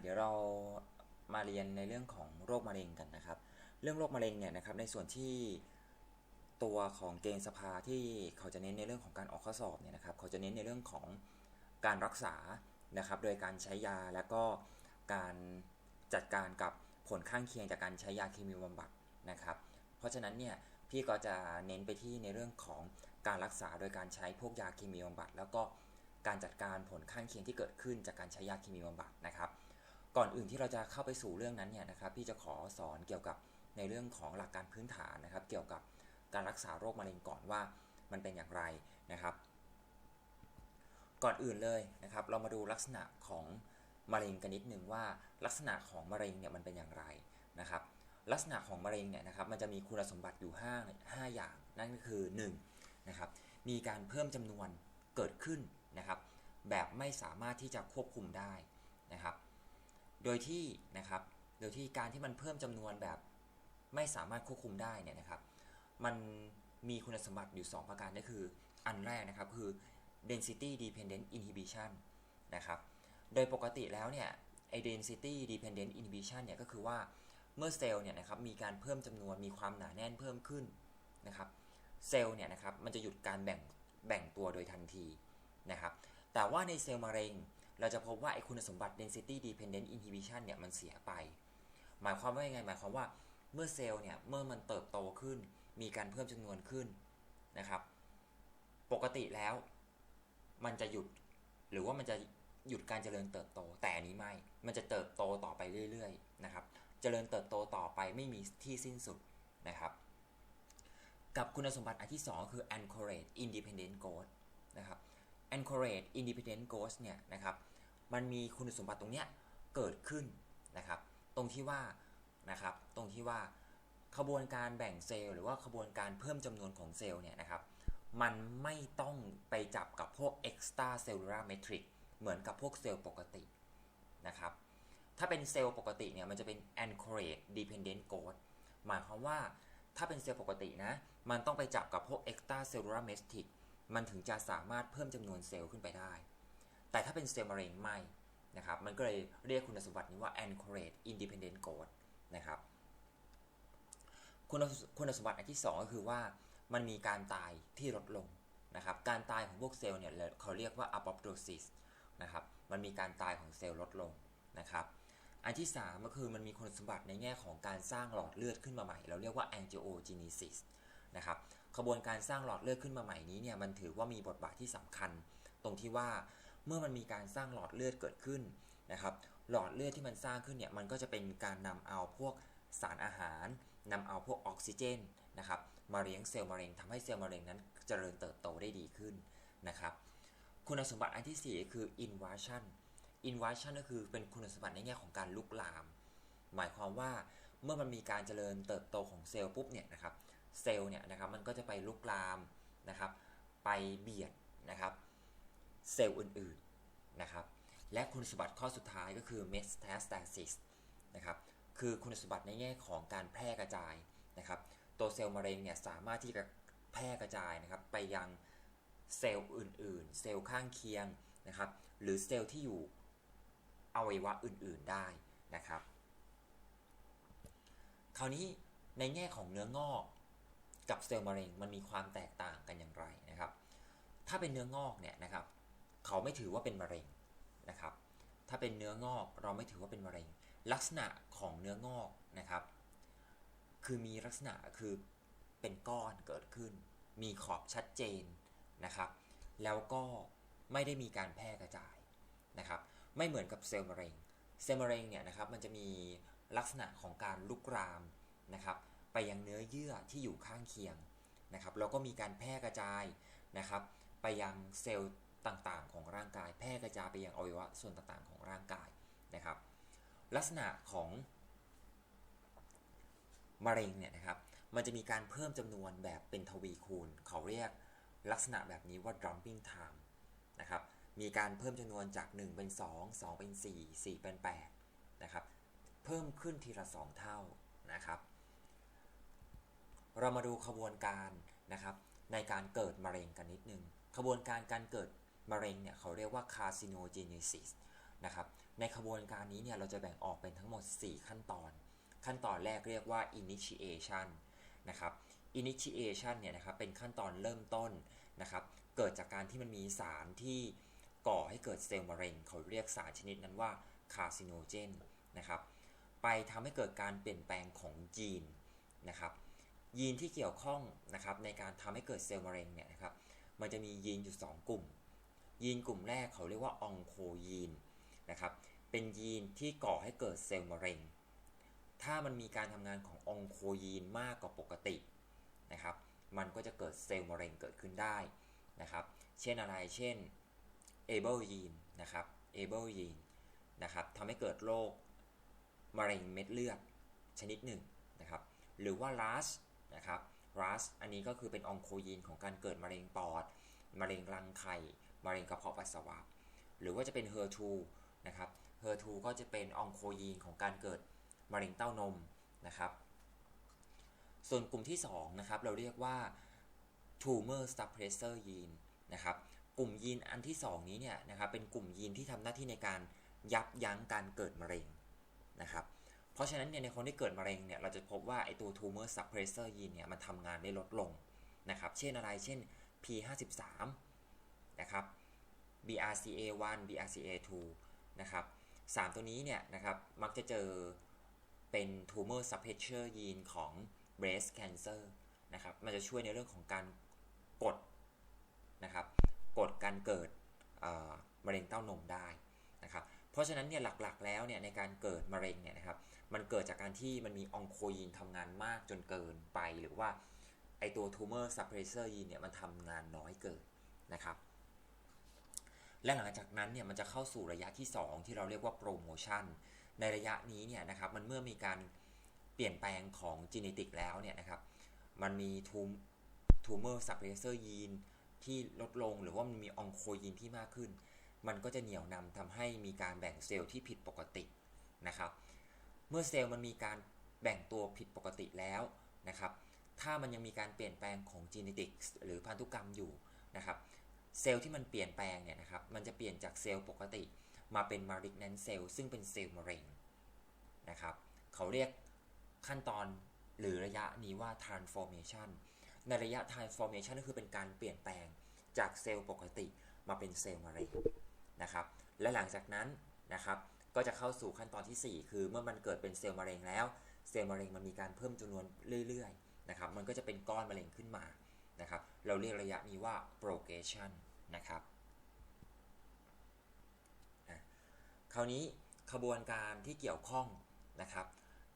เดี๋ยวเรามาเรียนในเรื่องของโรคมะเร็งกันนะครับ เรื่องโรคมะเร็งเนี่ยนะครับในส่วนที่ตัวของเกณฑ์สภาที่เขาจะเน้นในเรื่องของการออกข้อสอบเนี่ยนะครับเขาจะเน้นในเรื่องของการรักษานะครับ โดยการใช้ยาและก็การจัดการกับผลข้างเคียงจากการใช้ยาเคมีบำบัดนะครับ เพราะฉะนั้นเนี่ยพี่ก็จะเน้นไปที่ในเรื่องของการรักษาโดยการใช้พวกยาเคมีบำบัดแล้วก็การจัดการผลข้างเคียงที่เกิดขึ้นจากการใช้ยาเคมีบำบัดนะครับ ก่อนอื่นที่เราจะเข้าไปสู่เรื่องนั้นเนี่ยนะครับพี่จะขอสอนเกี่ยวกับในเรื่องของหลักการพื้นฐานนะครับ เกี่ยวกับการรักษาโรคมะเร็งก่อนว่ามันเป็นอย่างไรนะครับ ก่อนอื่นเลยนะครับ เรามาดูลักษณะของมะเร็งกันนิดนึงว่าลักษณะของมะเร็งเนี่ยมันเป็นอย่างไรนะครับ ลักษณะของมะเร็งเนี่ยนะครับมันจะมีคุณสมบัติอยู่ 5 5 อย่างนั่นก็คือ1นะครับมีการเพิ่มจำนวนเกิดขึ้นนะครับ แบบไม่สามารถที่จะควบคุมได้นะครับ โดยที่นะครับ โดยที่การที่มันเพิ่มจำนวนแบบไม่สามารถควบคุมได้เนี่ยนะครับ มันมีคุณสมบัติอยู่ 2 ประการก็คือ อันแรกนะครับคือ density dependent inhibition นะครับ โดยปกติแล้วเนี่ยไอ density dependent inhibition เนี่ยก็คือว่าเมื่อเซลล์เนี่ยนะครับมีการเพิ่มจำนวนมีความหนาแน่นเพิ่มขึ้นนะครับเซลล์เนี่ยนะครับมันจะหยุดการแบ่งแบ่งตัวโดยทันทีนะครับ แต่ว่าในเซลล์มะเร็ง เราจะพบว่าไอคุณสมบัติ density dependent inhibition เนี่ยมันเสียไป หมายความว่ายังไง หมายความว่าเมื่อเซลล์เนี่ยเมื่อมันเติบโตขึ้น มีการเพิ่มจำนวนขึ้นนะครับ ปกติแล้ว มันจะหยุดหรือว่ามันจะหยุดการเจริญเติบโต แต่อันนี้ไม่ มันจะเติบโตต่อไปเรื่อยๆนะครับ เจริญเติบโตต่อไปไม่มีที่สิ้นสุดนะครับ กับคุณสมบัติอันที่ 2 คือ anchorage independent growth นะครับ anchorage independent growth เนี่ยนะครับมันมีคุณสมบัติตรงเนี้ยเกิดขึ้นนะครับ ตรงที่ว่านะครับตรงที่ว่าขบวนการแบ่งเซลล์หรือว่าขบวนการเพิ่มจำนวนของเซลล์เนี่ยนะครับมันไม่ต้องไปจับกับพวก extra cellular matrix เหมือนกับพวกเซลล์ปกตินะครับถ้าเป็นเซลล์ปกติเนี่ยมันจะเป็น anchorage dependent growth หมายความว่าถ้าเป็นเซลล์ปกตินะมันต้องไปจับกับพวก extra cellular matrix มันถึงจะสามารถเพิ่มจำนวนเซลล์ขึ้นไปได้ แต่ถ้าเป็นเซลล์มะเร็งไม่นะครับ มันก็เลยเรียกคุณสมบัตินี้ว่า anchorage independent growth นะครับ คุณคุณสมบัติอันที่ 2 ก็คือว่ามันมีการตายที่ลดลงนะครับ การตายของพวกเซลล์เนี่ยเขาเรียกว่า apoptosis นะครับ มันมีการตายของเซลล์ลดลงนะครับ อันที่ 3 ก็คือมันมีคุณสมบัติในแง่ของการสร้างหลอดเลือดขึ้นมาใหม่ เราเรียกว่า angiogenesis นะครับ ขบวนการสร้างหลอดเลือดขึ้นมาใหม่นี้เนี่ยมันถือว่ามีบทบาทที่สำคัญ ตรงที่ว่าเมื่อมันมีการสร้างหลอดเลือดเกิดขึ้นนะครับหลอดเลือดที่มันสร้างขึ้นเนี่ยมันก็จะเป็นการนำเอาพวกสารอาหารนำเอาพวกออกซิเจนนะครับมาเลี้ยงเซลล์มะเร็งทำให้เซลล์มะเร็งนั้นเจริญเติบโตได้ดีขึ้นนะครับคุณสมบัติอันที่ 4 คือ invasion invasion ก็คือเป็นคุณสมบัติในแง่ของการลุกลาม หมายความว่าเมื่อมันมีการเจริญเติบโตของเซลล์ปุ๊บเนี่ยนะครับ เซลล์เนี่ยนะครับมันก็จะไปลุกลามนะครับ ไปเบียดนะครับเซลล์อื่นๆนะครับและคุณสมบัติข้อสุดท้ายก็คือ metastasis นะครับคือคุณสมบัติในแง่ของการแพร่กระจายนะครับ ตัวเซลล์มะเร็งเนี่ยสามารถที่จะแพร่กระจายนะครับไปยังเซลล์อื่นๆ เซลล์ข้างเคียงนะครับ หรือเซลล์ที่อยู่อวัยวะอื่นๆได้นะครับ คราวนี้ในแง่ของเนื้องอก กับเซลล์มะเร็งมันมีความแตกต่างกันอย่างไรนะครับ ถ้าเป็นเนื้องอกเนี่ยนะครับ เขาไม่ถือว่าเป็นมะเร็งนะครับ ถ้าเป็นเนื้องอกเราไม่ถือว่าเป็นมะเร็ง ลักษณะของเนื้องอกนะครับ คือมีลักษณะคือเป็นก้อนเกิดขึ้น มีขอบชัดเจนนะครับ แล้วก็ไม่ได้มีการแพร่กระจายนะครับ ไม่เหมือนกับเซลล์มะเร็ง เซลล์มะเร็งเนี่ยนะครับมันจะมีลักษณะของการลุกรามนะครับ ไปยังเนื้อเยื่อที่อยู่ข้างเคียงนะครับแล้วก็มีการแพร่กระจายนะครับ ไปยังเซลล์ต่างๆ ของร่างกาย แพร่กระจายไปยังอวัยวะส่วนต่างๆ ของร่างกายนะครับ ลักษณะของมะเร็งเนี่ยนะครับ มันจะมีการเพิ่มจำนวนแบบเป็นทวีคูณ เขาเรียกลักษณะแบบนี้ว่า dumping time นะครับ มีการเพิ่มจำนวนจาก 1 เป็น 2 2 เป็น 4 4 เป็น 8 นะครับ เพิ่มขึ้นทีละ 2 เท่านะครับ เรามาดูขบวนการนะครับในการเกิดมะเร็งกันนิดนึงขบวนการการเกิดมะเร็งเนี่ยเขาเรียกว่า carcinogenesis นะครับในขบวนการนี้เนี่ยเราจะแบ่งออกเป็นทั้งหมด 4 ขั้นตอน ขั้นตอนแรกเรียกว่า initiation นะครับ initiation เนี่ยนะครับเป็นขั้นตอนเริ่มต้นนะครับเกิดจากการที่มันมีสารที่ก่อให้เกิดเซลล์มะเร็ง เขาเรียกสารชนิดนั้นว่า carcinogen นะครับไปทำให้เกิดการเปลี่ยนแปลงของยีนนะครับ ยีนที่เกี่ยวข้องนะครับในการทำให้เกิดเซลล์มะเร็งเนี่ยนะครับมันจะมียีนอยู่ 2 กลุ่ม ยีนกลุ่มแรกเขาเรียกว่าองโคยีนนะครับเป็นยีนที่ก่อให้เกิดเซลล์มะเร็ง ถ้ามันมีการทำงานขององโคยีนมากกว่าปกตินะครับมันก็จะเกิดเซลล์มะเร็งเกิดขึ้นได้นะครับเช่นอะไรเช่น able ยีนนะครับ able ยีนนะครับทำให้เกิดโรคมะเร็งเม็ดเลือดชนิดหนึ่งนะครับหรือว่า RAS นะครับ RAS อันนี้ก็คือเป็นองโคยีนของการเกิดมะเร็งปอด มะเร็งรังไข่ มะเร็งกระเพาะปัสสาวะ หรือว่าจะเป็น HER2 นะครับ HER2 ก็จะเป็นองโคยีนของการเกิดมะเร็งเต้านมนะครับ ส่วนกลุ่มที่2นะครับเราเรียกว่า tumor suppressor gene นะครับกลุ่มยีนอันที่ 2 นี้เนี่ยนะครับเป็นกลุ่มยีนที่ทำหน้าที่ในการยับยั้งการเกิดมะเร็งนะครับ เพราะฉะนั้นเนี่ยในคนที่เกิดมะเร็งเนี่ยเราจะพบว่าไอตัว tumor suppressor gene เนี่ยมันทำงานได้ลดลงนะครับ เช่นอะไรเช่น P53 นะครับ BRCA1 BRCA2 นะครับสามตัวนี้เนี่ยนะครับมักจะเจอเป็น tumor suppressor gene ของ breast cancer นะครับมันจะช่วยในเรื่องของการกดนะครับกดการเกิดมะเร็งเต้านมได้นะครับเพราะฉะนั้นเนี่ยหลักๆแล้วเนี่ยในการเกิดมะเร็งเนี่ยนะครับ มันเกิดจากการที่มันมีองโคยีนทำงานมากจนเกินไป หรือว่าไอตัว tumor suppressor gene เนี่ยมันทำงานน้อยเกินนะครับและหลังจากนั้นเนี่ยมันจะเข้าสู่ระยะที่ 2 ที่เราเรียกว่าโปรโมชั่นในระยะนี้เนี่ยนะครับมันเมื่อมีการเปลี่ยนแปลงของจีเนติกแล้วเนี่ยนะครับมันมีทูมทูเมอร์ซับเพรสเซอร์ยีนที่ลดลงหรือว่ามันมีองโคยีนที่มากขึ้น มันก็จะเหนี่ยวนำทำให้มีการแบ่งเซลล์ที่ผิดปกตินะครับ เมื่อเซลล์มันมีการแบ่งตัวผิดปกติแล้วนะครับ ถ้ามันยังมีการเปลี่ยนแปลงของจีเนติกหรือพันธุกรรมอยู่นะครับ เซลล์ที่มันเปลี่ยนแปลงเนี่ยนะครับ มันจะเปลี่ยนจากเซลล์ปกติมาเป็นมาริกแนนเซลล์ซึ่งเป็นเซลล์มะเร็งนะครับ เขาเรียกขั้นตอนหรือระยะนี้ว่า transformation ในระยะ transformation ก็คือเป็นการเปลี่ยนแปลงจากเซลล์ปกติมาเป็นเซลล์มะเร็งนะครับ และหลังจากนั้นนะครับ ก็จะเข้าสู่ขั้นตอนที่ 4 คือเมื่อมันเกิดเป็นเซลล์มะเร็งแล้ว เซลล์มะเร็งมันมีการเพิ่มจำนวนเรื่อยๆนะครับมันก็จะเป็นก้อนมะเร็งขึ้นมานะครับเราเรียกระยะนี้ว่า progression นะครับคราวนี้ขบวนการที่เกี่ยวข้องนะครับ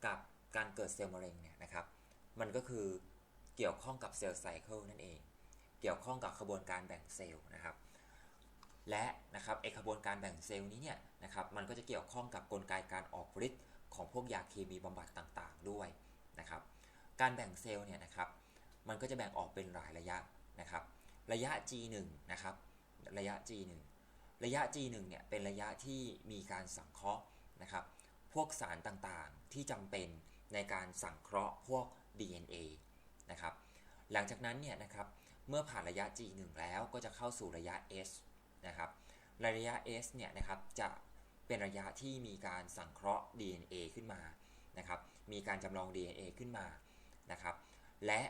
กับการเกิดเซลล์มะเร็งเนี่ยนะครับมันก็คือเกี่ยวข้องกับเซลล์ไซเคิลนั่นเอง เกี่ยวข้องกับขบวนการแบ่งเซลล์นะครับ และนะครับไอขบวนการแบ่งเซลล์นี้เนี่ยนะครับมันก็จะเกี่ยวข้องกับกลไกการออกฤทธิ์ของพวกยาเคมีบำบัดต่างๆด้วยนะครับการแบ่งเซลล์เนี่ยนะครับมันก็จะแบ่งออกเป็นหลายระยะนะครับระยะ G1 นะครับระยะ G1 ระยะ G1 เนี่ยเป็นระยะที่มีการสังเคราะห์นะครับพวกสารต่างๆที่จำเป็นในการสังเคราะห์พวก DNA นะครับหลังจากนั้นเนี่ยนะครับเมื่อผ่านระยะ G1 แล้วก็จะเข้าสู่ระยะ S นะครับระยะ S เนี่ยนะครับจะเป็นระยะที่มีการสังเคราะห์ DNA ขึ้นมานะครับมีการจำลอง DNA ขึ้นมานะครับและ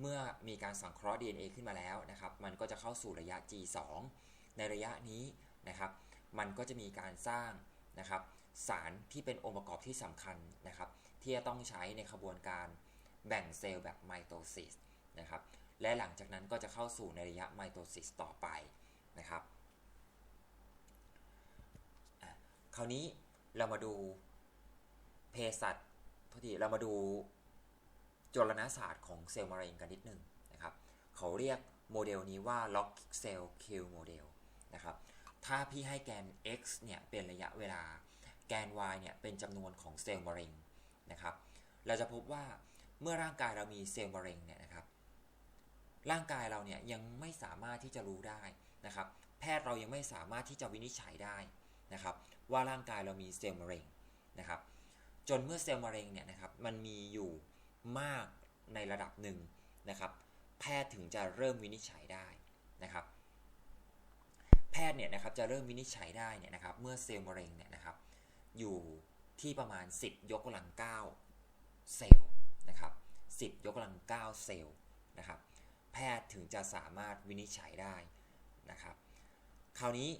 เมื่อมีการสังเคราะห์ DNA ขึ้นมาแล้วนะครับมันก็จะเข้าสู่ระยะ G2 ในระยะนี้นะครับมันก็จะมีการสร้างนะครับสารที่เป็นองค์ประกอบที่สำคัญนะครับที่จะต้องใช้ในขบวนการแบ่งเซลล์แบบไมโตซิสนะครับและหลังจากนั้นก็จะเข้าสู่ในระยะไมโตซิสต่อไปนะครับ คราวนี้เรามาดูเภสัชโทษทีเรามาดูจรณศาสตร์ของเซลล์มะเร็งกันนิดนึงนะครับ เขาเรียกโมเดลนี้ว่า log cell kill model นะครับ ถ้าพี่ให้แกน x เนี่ยเป็นระยะเวลา แกน y เนี่ยเป็นจำนวนของเซลล์มะเร็งนะครับ เราจะพบว่าเมื่อร่างกายเรามีเซลล์มะเร็งเนี่ยนะครับ ร่างกายเราเนี่ยยังไม่สามารถที่จะรู้ได้นะครับ แพทย์เรายังไม่สามารถที่จะวินิจฉัยได้ นะครับว่าร่างกายเรามีเซลล์มะเร็งนะครับจนเมื่อเซลล์มะเร็งเนี่ยนะครับมันมีอยู่มากในระดับหนึ่งนะครับแพทย์ถึงจะเริ่มวินิจฉัยได้นะครับแพทย์เนี่ยนะครับจะเริ่มวินิจฉัยได้เนี่ยนะครับเมื่อเซลล์มะเร็งเนี่ยนะครับอยู่ที่ประมาณ 10 ยกกำลัง 9 เซลล์นะครับ10 ยกกำลัง 9 เซลล์นะครับแพทย์ถึงจะสามารถวินิจฉัยได้นะครับคราวนี้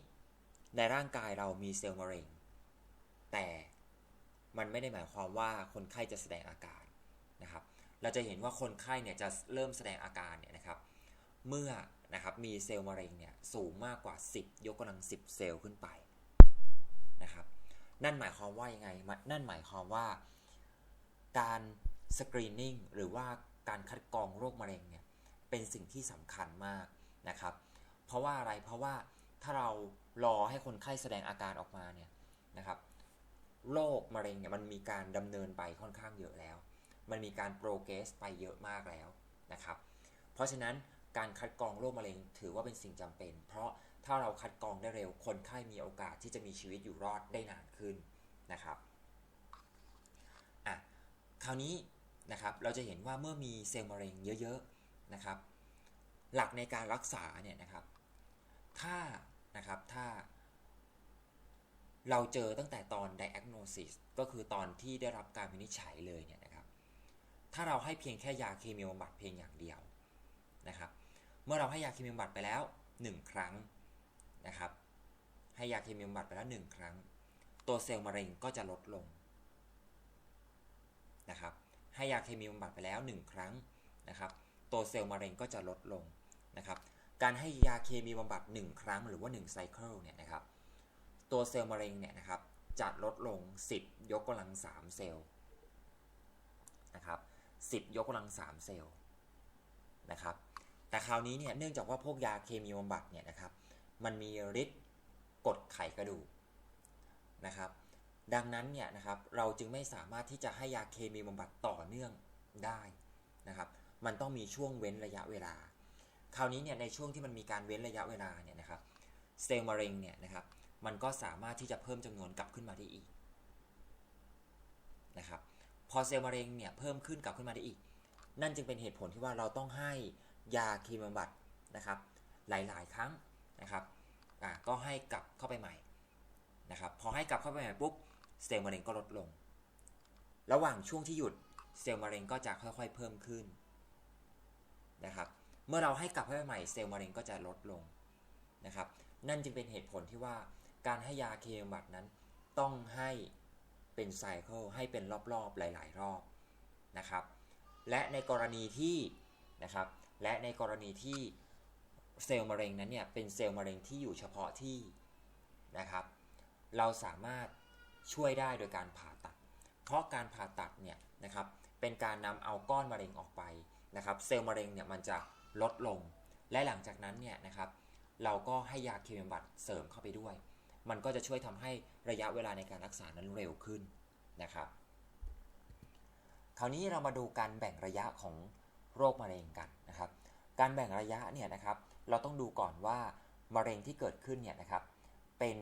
ในร่างกายเรามีเซลล์มะเร็ง แต่มันไม่ได้หมายความว่าคนไข้จะแสดงอาการนะครับ เราจะเห็นว่าคนไข้เนี่ยจะเริ่มแสดงอาการเนี่ยนะครับ เมื่อนะครับมีเซลล์มะเร็งเนี่ยสูงมากกว่า 10 ยกกำลัง 10 เซลล์ขึ้นไปนะครับนั่นหมายความว่ายังไง นั่นหมายความว่าการสกรีนนิ่งหรือว่าการคัดกรองโรคมะเร็งเนี่ยเป็นสิ่งที่สำคัญมากนะครับ เพราะว่าอะไร เพราะว่าถ้าเรา รอให้คนไข้แสดงอาการออกมาเนี่ยนะครับโรคมะเร็งเนี่ยมันมีการดำเนินไปค่อนข้างเยอะแล้ว มันมีการโปรเกรสไปเยอะมากแล้วนะครับ เพราะฉะนั้นการคัดกรองโรคมะเร็งถือว่าเป็นสิ่งจำเป็น เพราะถ้าเราคัดกรองได้เร็ว คนไข้มีโอกาสที่จะมีชีวิตอยู่รอดได้นานขึ้นนะครับอะคราวนี้นะครับเราจะเห็นว่าเมื่อมีเซลล์มะเร็งเยอะๆนะครับ หลักในการรักษาเนี่ยนะครับ ถ้า นะครับ ถ้า เราเจอตั้งแต่ตอน diagnosis ก็คือตอนที่ได้รับการวินิจฉัยเลยเนี่ยนะครับ ถ้าเราให้เพียงแค่ยาเคมีบำบัดเพียงอย่างเดียวนะครับ เมื่อเราให้ยาเคมีบำบัดไปแล้ว 1 ครั้งนะครับ ให้ยาเคมีบำบัดไปแล้ว 1 ครั้ง ตัวเซลล์มะเร็งก็จะลดลงนะครับ ให้ยาเคมีบำบัดไปแล้ว 1 ครั้งนะครับ ตัวเซลล์มะเร็งก็จะลดลงนะครับ การให้ยาเคมีบำบัด 1 ครั้งหรือว่า1ไซเคิลเนี่ยนะครับตัวเซลล์มะเร็งเนี่ยนะครับจะลดลง 10 ยกกำลัง 3 เซลล์นะครับ10 ยกกำลัง 3 เซลล์นะครับแต่คราวนี้เนี่ยเนื่องจากว่าพวกยาเคมีบำบัดเนี่ยนะครับมันมีฤทธิ์กดไขกระดูกนะครับดังนั้นเนี่ยนะครับเราจึงไม่สามารถที่จะให้ยาเคมีบำบัดต่อเนื่องได้นะครับมันต้องมีช่วงเว้นระยะเวลา คราวนี้เนี่ยในช่วงที่มันมีการเว้นระยะเวลาเนี่ยนะครับเซลล์มะเร็งเนี่ยนะครับมันก็สามารถที่จะเพิ่มจำนวนกลับขึ้นมาได้อีกนะครับพอเซลล์มะเร็งเนี่ยเพิ่มขึ้นกลับขึ้นมาได้อีก นั่นจึงเป็นเหตุผลที่ว่าเราต้องให้ยาคมีบำบัดนะครับ หลายๆ ครั้งนะครับอ่าก็ให้กลับเข้าไปใหม่นะครับพอให้กลับเข้าไปใหม่ปุ๊บเซลล์มะเร็งก็ลดลง ระหว่างช่วงที่หยุดเซลล์มะเร็งก็จะค่อยๆเพิ่มขึ้นนะครับ เมื่อเราให้กลับเข้าไปใหม่เซลล์มะเร็งก็จะลดลงนะครับ นั่นจึงเป็นเหตุผลที่ว่าการให้ยาเคมีบำบัดนั้นต้องให้เป็นไซเคิลให้เป็นรอบๆหลาย ๆ รอบนะครับ และในกรณีที่นะครับและในกรณีที่เซลล์มะเร็งนั้นเนี่ยเป็นเซลล์มะเร็งที่อยู่เฉพาะที่นะครับ เราสามารถช่วยได้โดยการผ่าตัด เพราะการผ่าตัดเนี่ยนะครับเป็นการนำเอาก้อนมะเร็งออกไปนะครับ เซลล์มะเร็งเนี่ยมันจะ ลดลง และหลังจากนั้นเนี่ยนะครับเราก็ให้ยาเคมีบำบัดเสริมเข้าไปด้วย มันก็จะช่วยทำให้ระยะเวลาในการรักษานั้นเร็วขึ้นนะครับ คราวนี้เรามาดูการแบ่งระยะของโรคมะเร็งกันนะครับ การแบ่งระยะเนี่ยนะครับเราต้องดูก่อนว่ามะเร็งที่เกิดขึ้นเนี่ยนะครับเป็น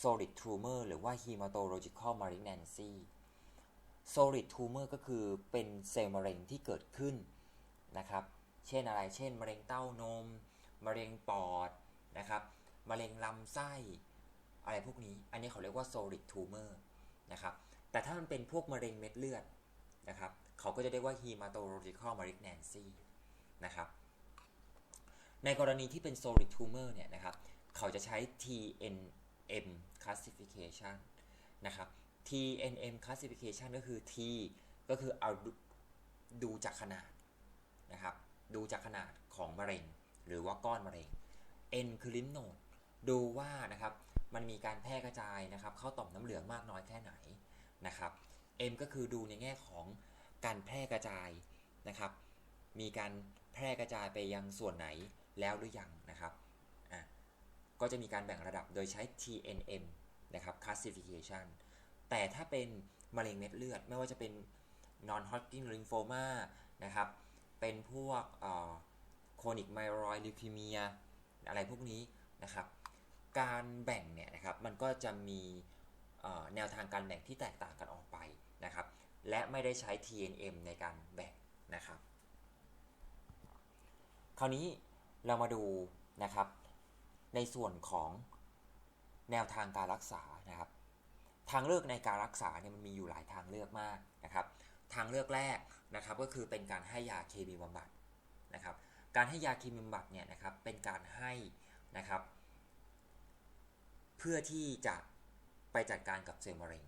solid tumor หรือว่า hematological malignancy solid tumor ก็คือเป็นเซลล์มะเร็งที่เกิดขึ้นนะครับ เช่นอะไร เช่น มะเร็งเต้านม มะเร็งปอดนะครับ มะเร็งลำไส้ อะไรพวกนี้ อันนี้เขาเรียกว่า solid tumor นะครับ แต่ถ้ามันเป็นพวกมะเร็งเม็ดเลือดนะครับ เขาก็จะเรียกว่า hematological malignancy นะครับ ในกรณีที่เป็น solid tumor เนี่ยนะครับ เขาจะใช้ TNM classification นะครับ TNM classification ก็คือ T ก็คือเอาดูจากขนาดนะครับ ดูจากขนาดของมะเร็ง หรือว่าก้อนมะเร็ง N คือลิมโนดดูว่านะครับมันมีการแพร่กระจายนะครับ เข้าต่อมน้ำเหลืองมากน้อยแค่ไหนนะครับ M ก็คือดูในแง่ของการแพร่กระจายนะครับ มีการแพร่กระจายไปยังส่วนไหนแล้วหรือยังนะครับอะก็จะมีการแบ่งระดับโดยใช้ TNM นะครับ classification แต่ถ้าเป็นมะเร็งเม็ดเลือด ไม่ว่าจะเป็น non Hodgkin lymphoma นะครับ เป็นพวก chronic myeloid leukemia อะไรพวกนี้นะครับ การแบ่งเนี่ยนะครับมันก็จะมีแนวทางการแบ่งที่แตกต่างกันออกไปนะครับ และไม่ได้ใช้ TNM ในการแบ่งนะครับ คราวนี้เรามาดูนะครับ ในส่วนของแนวทางการรักษานะครับ ทางเลือกในการรักษาเนี่ยมันมีอยู่หลายทางเลือกมากนะครับ ทางเลือกแรก นะครับก็คือเป็นการให้ยาเคมีบำบัดนะครับการให้ยาเคมีบำบัดเนี่ยนะครับเป็นการให้นะครับ เพื่อที่จะไปจัดการกับเซลล์มะเร็ง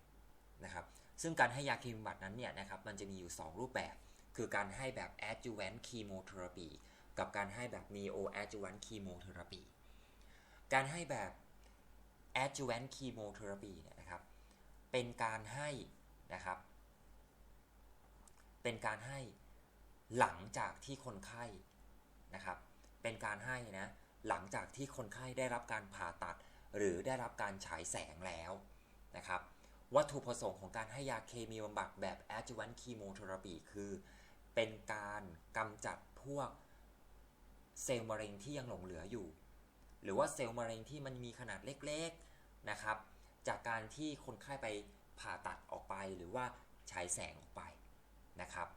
นะครับซึ่งการให้ยาเคมีบำบัดนั้นเนี่ยนะครับมันจะมีอยู่ 2 รูปแบบ คือการให้แบบ adjuvant chemotherapy กับการให้แบบ neo-adjuvant chemotherapy การให้แบบ adjuvant chemotherapy เนี่ยนะครับเป็นการให้นะครับ เป็นการให้หลังจากที่คนไข้นะครับ เป็นการให้นะหลังจากที่คนไข้ได้รับการผ่าตัด หรือได้รับการฉายแสงแล้วนะครับวัตถุประสงค์ของการให้ยาเคมีบำบัดแบบ adjuvant chemotherapy คือ เป็นการกำจัดพวกเซลล์มะเร็งที่ยังหลงเหลืออยู่ หรือว่าเซลล์มะเร็งที่มันมีขนาดเล็กๆนะครับ จากการที่คนไข้ไปผ่าตัดออกไปหรือว่าฉายแสงออกไป นะครับ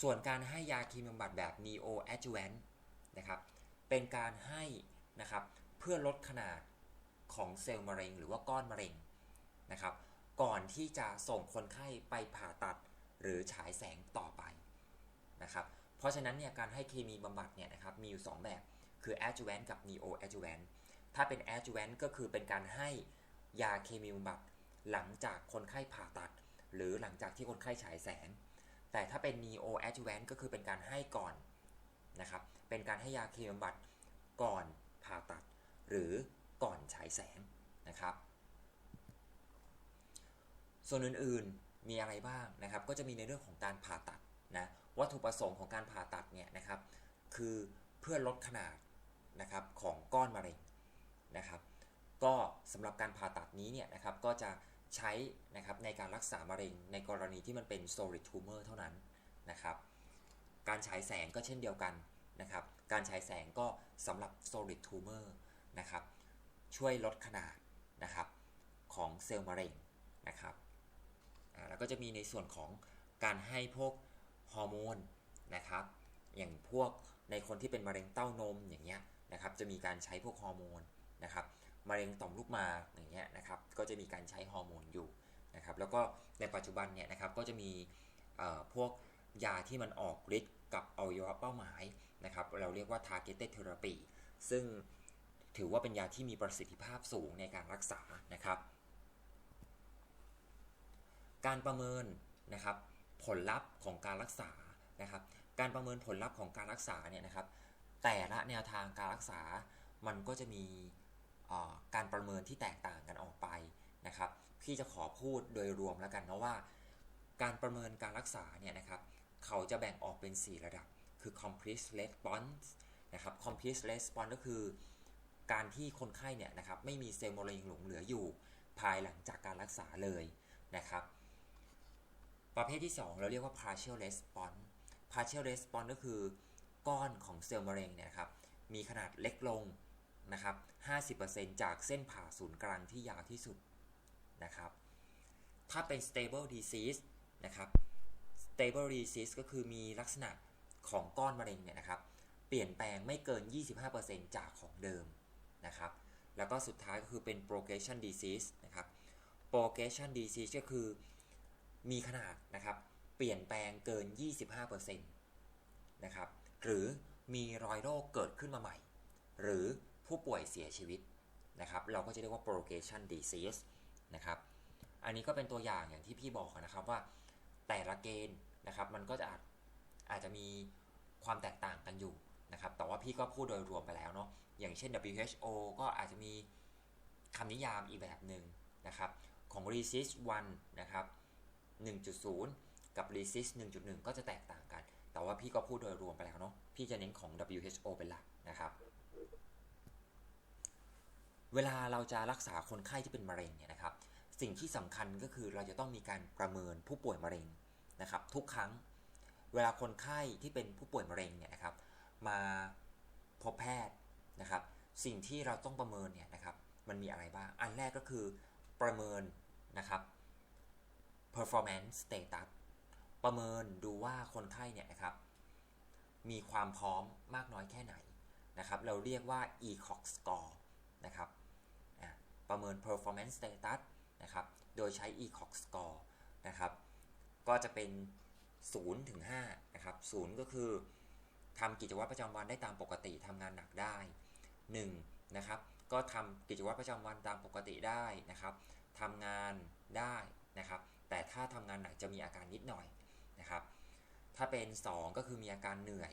ส่วนการให้ยาเคมีบำบัดแบบ neo adjuvant นะครับเป็นการให้นะครับเพื่อลดขนาดของเซลล์มะเร็ง หรือว่าก้อนมะเร็งนะครับ ก่อนที่จะส่งคนไข้ไปผ่าตัดหรือฉายแสงต่อไปนะครับ เพราะฉะนั้นเนี่ยการให้เคมีบำบัดเนี่ยนะครับมีอยู่ 2 แบบคือ adjuvant กับ neo adjuvant ถ้าเป็น adjuvant ก็คือเป็นการให้ยาเคมีบำบัดหลังจากคนไข้ผ่าตัด หรือหลังจากที่คนไข้ฉายแสง แต่ถ้าเป็น neo adjuvant ก็คือเป็นการให้ก่อนนะครับ เป็นการให้ยาเคมีบำบัดก่อนผ่าตัด หรือก่อนฉายแสงนะครับ ส่วนอื่นๆมีอะไรบ้างนะครับ ก็จะมีในเรื่องของการผ่าตัดนะวัตถุประสงค์ของการผ่าตัดเนี่ยนะครับ คือเพื่อลดขนาดนะครับของก้อนมะเร็งนะครับ ก็สำหรับการผ่าตัดนี้เนี่ยนะครับก็จะ ใช้นะครับในการรักษามะเร็งในกรณีที่มันเป็น solid tumor เท่านั้นนะครับ การฉายแสงก็เช่นเดียวกันนะครับ การฉายแสงก็สำหรับ solid tumor นะครับ ช่วยลดขนาดนะครับของเซลล์มะเร็งนะครับแล้วก็จะมีในส่วนของการให้พวกฮอร์โมนนะครับ อย่างพวกในคนที่เป็นมะเร็งเต้านมอย่างเงี้ยนะครับ จะมีการใช้พวกฮอร์โมนนะครับ มะเร็งต่อมลูกหมากอย่างเงี้ยนะครับก็จะมีการใช้ฮอร์โมนอยู่นะครับแล้วก็ในปัจจุบันเนี่ยนะครับก็จะมีพวกยาที่มันออกฤทธิ์กับอวัยวะเป้าหมายนะครับเราเรียกว่า targeted therapy ซึ่งถือว่าเป็นยาที่มีประสิทธิภาพสูงในการรักษานะครับ การประเมินนะครับผลลัพธ์ของการรักษานะครับ การประเมินผลลัพธ์ของการรักษาเนี่ยนะครับ แต่ละแนวทางการรักษามันก็จะมี การประเมินที่แตกต่างกันออกไปนะครับพี่จะขอพูดโดยรวมแล้วกันนะว่า การประเมินการรักษาเนี่ยนะครับเขาจะแบ่งออกเป็น 4 ระดับ คือ complete response นะครับ complete response ก็คือการที่คนไข้เนี่ยนะครับไม่มีเซลล์มะเร็งหลงเหลืออยู่ ภายหลังจากการรักษาเลยนะครับ ประเภทที่ 2 เราเรียกว่า partial response partial response ก็คือก้อนของเซลล์มะเร็งเนี่ยครับมีขนาดเล็กลง นะครับ 50%จากเส้นผ่าศูนย์กลางที่ยาวที่สุดนะครับ ถ้าเป็น stable disease นะครับ stable disease ก็คือมีลักษณะของก้อนมะเร็งเนี่ยนะครับ เปลี่ยนแปลงไม่เกิน 25%จากของเดิมนะครับ แล้วก็สุดท้ายก็คือเป็น progression disease นะครับ progression disease ก็คือมีขนาดนะครับ เปลี่ยนแปลงเกิน 25%นะครับ หรือมีรอยโรคเกิดขึ้นมาใหม่ หรือ ผู้ป่วยเสียชีวิตนะครับ เราก็จะเรียกว่า progression disease นะครับ อันนี้ก็เป็นตัวอย่างอย่างที่พี่บอกนะครับว่าแต่ละเกณฑ์นะครับมันก็จะอาจอาจจะมีความแตกต่างกันอยู่นะครับ แต่ว่าพี่ก็พูดโดยรวมไปแล้วเนาะ อย่างเช่น WHO ก็อาจจะมีคำนิยามอีกแบบหนึ่งนะครับ ของ RECIST 1นะครับ 1.0 กับ RECIST 1.1 ก็จะแตกต่างกัน แต่ว่าพี่ก็พูดโดยรวมไปแล้วเนาะ พี่จะเน้นของ WHO เป็นหลักนะครับ เวลาเราจะรักษาคนไข้ที่เป็นมะเร็งเนี่ยนะครับ สิ่งที่สำคัญก็คือเราจะต้องมีการประเมินผู้ป่วยมะเร็งนะครับ ทุกครั้งเวลาคนไข้ที่เป็นผู้ป่วยมะเร็งเนี่ยนะครับ มาพบแพทย์นะครับ สิ่งที่เราต้องประเมินเนี่ยนะครับ มันมีอะไรบ้าง อันแรกก็คือประเมินนะครับ performance status ประเมินดูว่าคนไข้เนี่ยนะครับ มีความพร้อมมากน้อยแค่ไหนนะครับ เราเรียกว่า ECOG score นะครับ ประเมิน performance status นะครับ โดยใช้ ECOG score นะครับ ก็จะเป็น 0 ถึง 5 นะครับ 0 ก็คือทำกิจวัตรประจำวันได้ตามปกติทำงานหนักได้ 1 นะครับ ก็ทำกิจวัตรประจำวันตามปกติได้นะครับทำงานได้นะครับ แต่ถ้าทำงานหนักจะมีอาการนิดหน่อยนะครับ ถ้าเป็น 2 ก็คือมีอาการเหนื่อย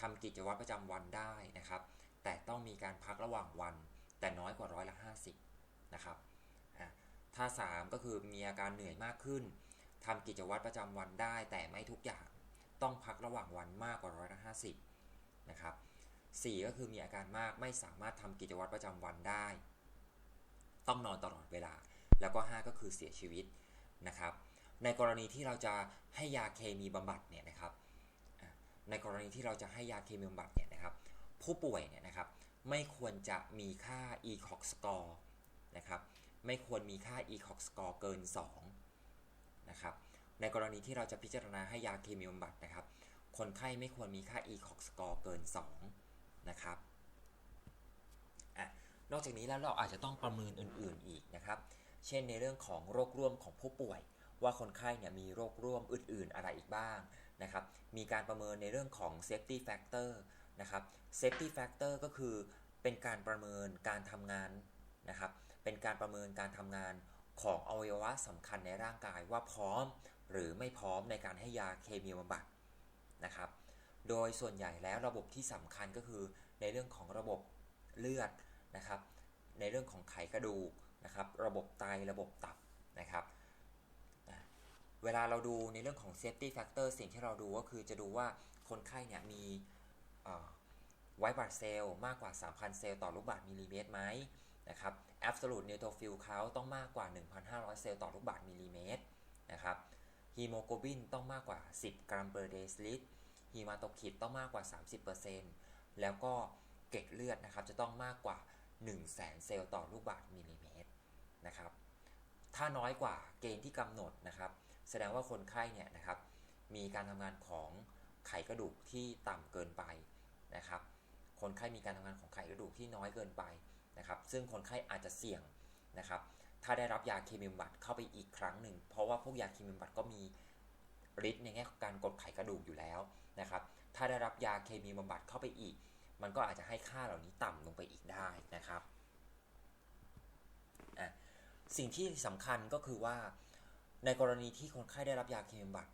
ทำกิจวัตรประจำวันได้นะครับ แต่ต้องมีการพักระหว่างวัน แต่น้อยกว่าร้อยละ50 นะครับอะถ้า3ก็คือมีอาการเหนื่อยมากขึ้นทำกิจวัตรประจำวันได้แต่ไม่ทุกอย่างต้องพักระหว่างวันมากกว่าร้อยละ50นะครับ4ก็คือมีอาการมากไม่สามารถทำกิจวัตรประจำวันได้ ต้องนอนตลอดเวลา แล้วก็ 5 ก็คือเสียชีวิตนะครับ ในกรณีที่เราจะให้ยาเคมีบำบัดเนี่ยนะครับในกรณีที่เราจะให้ยาเคมีบำบัดเนี่ยนะครับ ผู้ป่วยเนี่ยนะครับไม่ควรจะมีค่า ECOG score นะครับไม่ควรมีค่า ECOG score เกิน 2 นะครับ ในกรณีที่เราจะพิจารณาให้ยาเคมีบำบัดนะครับ คนไข้ไม่ควรมีค่า ECOG score เกิน 2 นะครับอนอกจากนี้แล้วเราอาจจะต้องประเมินอื่นๆอีกนะครับ เช่นในเรื่องของโรคร่วมของผู้ป่วย ว่าคนไข้เนี่ยมีโรคร่วมอื่น ๆ อะไรอีกบ้างนะครับ มีการประเมินในเรื่องของ safety factor นะครับ safety factor ก็คือเป็นการประเมินการทำงานนะครับ เป็นการประเมินการทำงานของอวัยวะสำคัญในร่างกายว่าพร้อมหรือไม่พร้อมในการให้ยาเคมีบำบัดนะครับ โดยส่วนใหญ่แล้วระบบที่สำคัญก็คือในเรื่องของระบบเลือดนะครับ ในเรื่องของไขกระดูกนะครับ ระบบไตระบบตับนะครับ เวลาเราดูในเรื่องของ safety factor สิ่งที่เราดูก็คือจะดูว่าคนไข้เนี่ยมีไวท์บลัดเซลล์มากกว่า 3,000 เซลล์ต่อลูกบาศก์มิลลิเมตรไหม นะครับ absolute neutrophil count ต้องมากกว่า 1,500 เซลล์ต่อลูกบาศก์มิลลิเมตรนะครับฮีโมโกลบินต้องมากกว่า 10 กรัม per deciliter ฮีมาโตคิดต้องมากกว่า 30%แล้วก็เกล็ดเลือดนะครับจะต้องมากกว่า 1 0 0 0 0แสนเซลล์ต่อลูกบาศก์มิลลิเมตรนะครับถ้าน้อยกว่าเกณฑ์ที่กำหนดนะครับ แสดงว่าคนไข้เนี่ยนะครับมีการทำงานของไขกระดูกที่ต่ำเกินไปนะครับ คนไข้มีการทำงานของไขกระดูกที่น้อยเกินไป นะครับ ซึ่งคนไข้อาจจะเสี่ยงนะครับ ถ้าได้รับยาเคมีบำบัดเข้าไปอีกครั้งหนึ่ง เพราะว่าพวกยาเคมีบำบัดก็มีฤทธิ์ในแง่ของการกดไขกระดูกอยู่แล้วนะครับ ถ้าได้รับยาเคมีบำบัดเข้าไปอีก มันก็อาจจะให้ค่าเหล่านี้ต่ำลงไปอีกได้นะครับสิ่งที่สำคัญก็คือว่าในกรณีที่คนไข้ได้รับยาเคมีบำบัด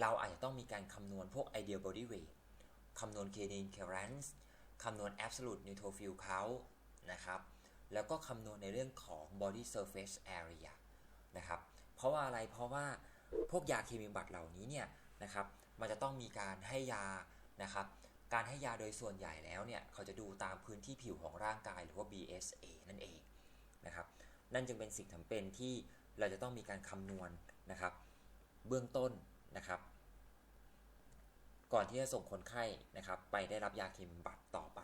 เราอาจจะต้องมีการคำนวณพวก ideal body weight คำนวณ creatinine clearance คำนวณ absolute neutrophil count นะครับ แล้วก็คำนวณในเรื่องของ body surface area นะครับ เพราะว่าอะไร เพราะว่าพวกยาเคมีบำบัดเหล่านี้เนี่ยนะครับ มันจะต้องมีการให้ยานะครับ การให้ยาโดยส่วนใหญ่แล้วเนี่ย เขาจะดูตามพื้นที่ผิวของร่างกายหรือว่า BSA นั่นเองนะครับ นั่นจึงเป็นสิ่งจำเป็นที่เราจะต้องมีการคำนวณนะครับ เบื้องต้นนะครับก่อนที่จะส่งคนไข้นะครับ ไปได้รับยาเคมีบำบัดต่อไป